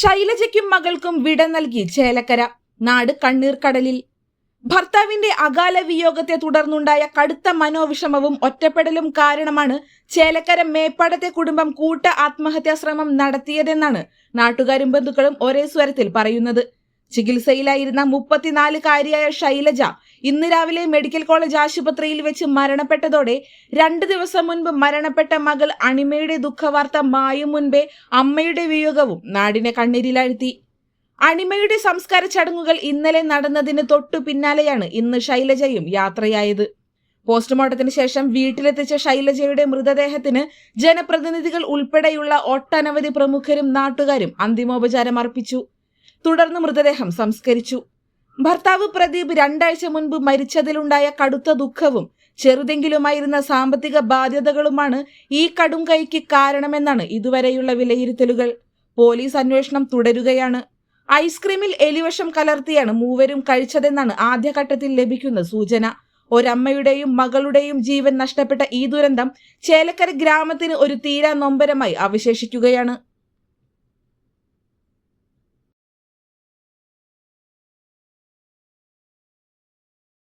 ശൈലജയ്ക്കും മകൾക്കും വിട നൽകി ചേലക്കര നാട് കണ്ണീർ കടലിൽ ഭർത്താവിന്റെ അകാല വിയോഗത്തെ തുടർന്നുണ്ടായ കടുത്ത മനോവിഷമവും ഒറ്റപ്പെടലും കാരണമാണ് ചേലക്കര മേപ്പാടത്തെ കുടുംബം കൂട്ട ആത്മഹത്യാ ശ്രമം നടത്തിയതെന്നാണ് നാട്ടുകാരും ബന്ധുക്കളും ഒരേ സ്വരത്തിൽ പറയുന്നത്. ചികിത്സയിലായിരുന്ന മുപ്പത്തിനാലുകാരിയായ ശൈലജ ഇന്ന് രാവിലെ മെഡിക്കൽ കോളേജ് ആശുപത്രിയിൽ വെച്ച് മരണപ്പെട്ടതോടെ രണ്ട് ദിവസം മുൻപ് മരണപ്പെട്ട മകൾ അണിമയുടെ ദുഃഖവാർത്ത മായും മുൻപേ അമ്മയുടെ വിയോഗവും നാടിനെ കണ്ണീരിലാഴ്ത്തി. അണിമയുടെ സംസ്കാര ചടങ്ങുകൾ ഇന്നലെ നടന്നതിന് തൊട്ടു പിന്നാലെയാണ് ഇന്ന് ശൈലജയും യാത്രയായത്. പോസ്റ്റ്മോർട്ടത്തിന് ശേഷം വീട്ടിലെത്തിച്ച ശൈലജയുടെ മൃതദേഹത്തിന് ജനപ്രതിനിധികൾ ഉൾപ്പെടെയുള്ള ഒട്ടനവധി പ്രമുഖരും നാട്ടുകാരും അന്തിമോപചാരം അർപ്പിച്ചു. തുടർന്ന് മൃതദേഹം സംസ്കരിച്ചു. ഭർത്താവ് പ്രദീപ് രണ്ടാഴ്ച മുൻപ് മരിച്ചതിലുണ്ടായ കടുത്ത ദുഃഖവും ചെറുതെങ്കിലുമായിരുന്ന സാമ്പത്തിക ബാധ്യതകളുമാണ് ഈ കടും കൈക്ക് കാരണമെന്നാണ് ഇതുവരെയുള്ള വിലയിരുത്തലുകൾ. പോലീസ് അന്വേഷണം തുടരുകയാണ്. ഐസ്ക്രീമിൽ എലിവശം കലർത്തിയാണ് മൂവരും കഴിച്ചതെന്നാണ് ആദ്യഘട്ടത്തിൽ ലഭിക്കുന്ന സൂചന. ഒരമ്മയുടെയും മകളുടെയും ജീവൻ നഷ്ടപ്പെട്ട ഈ ദുരന്തം ചേലക്കര ഗ്രാമത്തിന് ഒരു തീരാ നൊമ്പരമായി അവശേഷിക്കുകയാണ്.